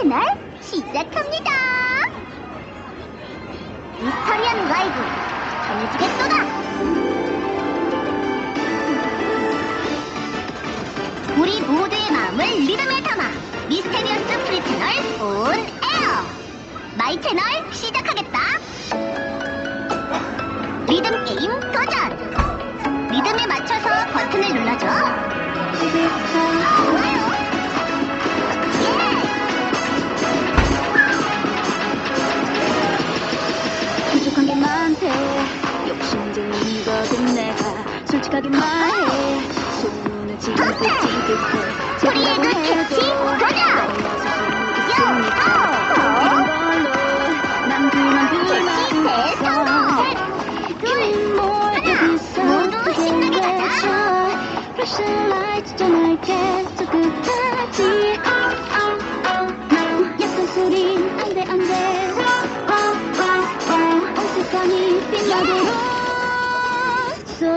채널 시작합니다! 미스터리한 라이브 전해주겠소다! 우리 모두의 마음을 리듬에 담아 미스테리어스 프리 채널 온 에어 마이 채널 시작하겠다 리듬 게임 도전 리듬에 맞춰서 버튼을 눌러줘 좋아요 솔직하게 말해 소문을 지금 오케이. 찌듯해 프리에그 캐치 도전 이런 걸로 난 그만두면 캐치 대성공 둘 모두 신나게 가자 플래시라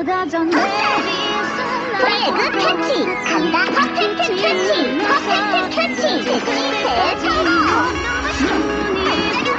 쏟아져 내린 프리에그 캐치 간다 퍼펙트 캐치 퍼펙트 캐치 캐치 대성공 레인보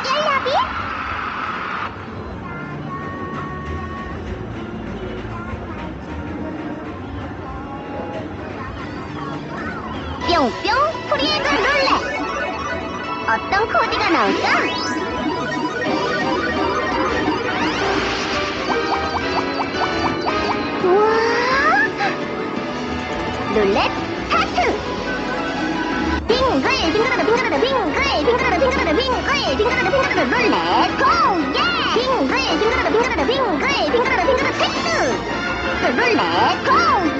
힘내보자 라비 뿅뿅 프리에그 룰렛 어떤 코디가 나올까? 우와! 룰렛 스타트! 빙글 빙글하다 빙글하다 빙글 빙글하다 빙글하다 빙글 룰렛 고! 예! 빙글 빙글하다 빙글하다 빙글 빙글하다 빙글하다 패스! 룰렛 고!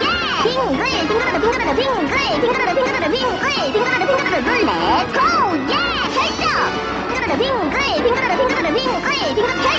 예! 빙글 빙글하다 빙글하다 빙글 빙글하다 빙글하다 빙글 빙글하다 빙글하다 룰렛 고! 예! 결정! 빙글하다 빙글 빙글하다 빙글하다 빙글 빙글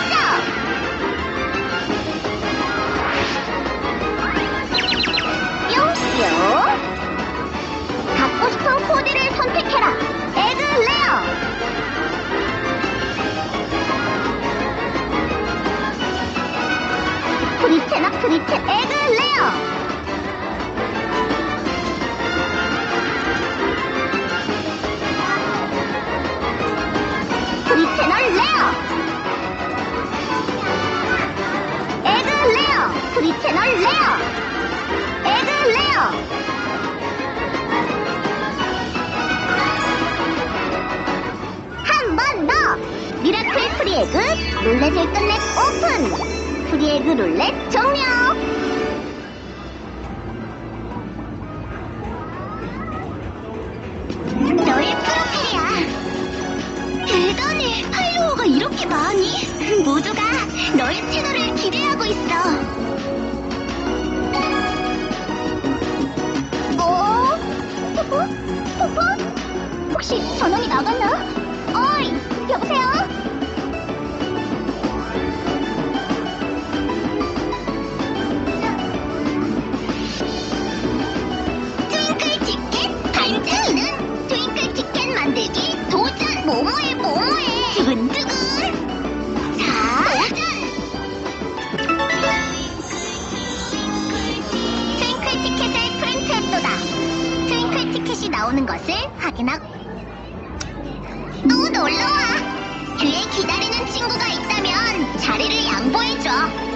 미라클 프리에그 룰렛을 끝내 오픈! 프리에그 룰렛 종료! 너의 프로필이야! 대단해! 팔로워가 이렇게 많이! 모두가 너의 채널을 뭐뭐해 뭐뭐해. 두근두근. 자 트윙클 티켓을 프린트했도다. 트윙클 티켓이 나오는 것을 확인하고. 또 놀러와. 뒤에 기다리는 친구가 있다면 자리를 양보해줘.